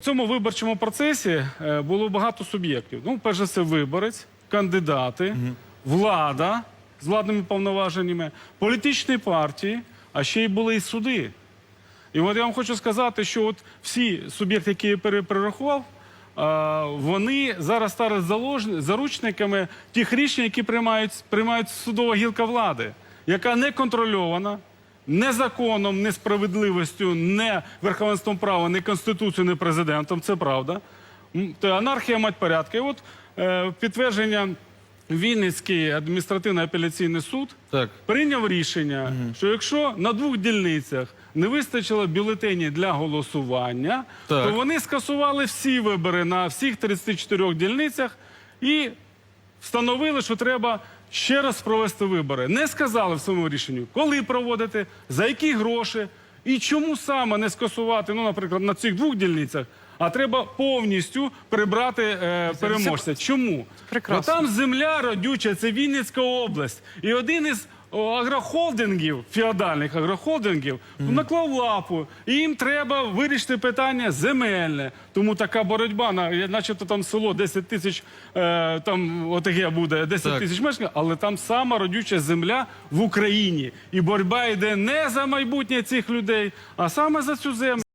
В цьому виборчому процесі е, було багато суб'єктів. Ну, перш за все, виборець, кандидати, влада з владними повноваженнями, політичні партії, а ще й були і суди. І от я вам хочу сказати, що от всі суб'єкти, які я перерахував, вони зараз стали заручниками тих рішень, які приймають, приймають судова гілка влади, яка не контрольована, не законом, не справедливістю, не верховенством права, не конституцією, не президентом. Це правда. Це анархія мать порядки. І от е, підтвердження Вінницький адміністративний апеляційний суд Так. прийняв рішення, що якщо на двох дільницях не вистачило бюлетенів для голосування, Так. то вони скасували всі вибори на всіх 34 дільницях і встановили, що треба ще раз провести вибори. Не сказали в своєму рішенню, коли проводити, за які гроші і чому саме не скасувати, ну, наприклад, на цих двох дільницях. А треба повністю прибрати е, переможця. Чому? Прекрасно. Бо там земля родюча, це Вінницька область. І один із о, агрохолдингів, феодальних агрохолдингів, наклав лапу. І їм треба вирішити питання земельне. Тому така боротьба, на, начебто там село 10 тисяч, е, там ОТГ буде 10 Так. тисяч мешканців, але там сама родюча земля в Україні. І боротьба йде не за майбутнє цих людей, а саме за цю землю.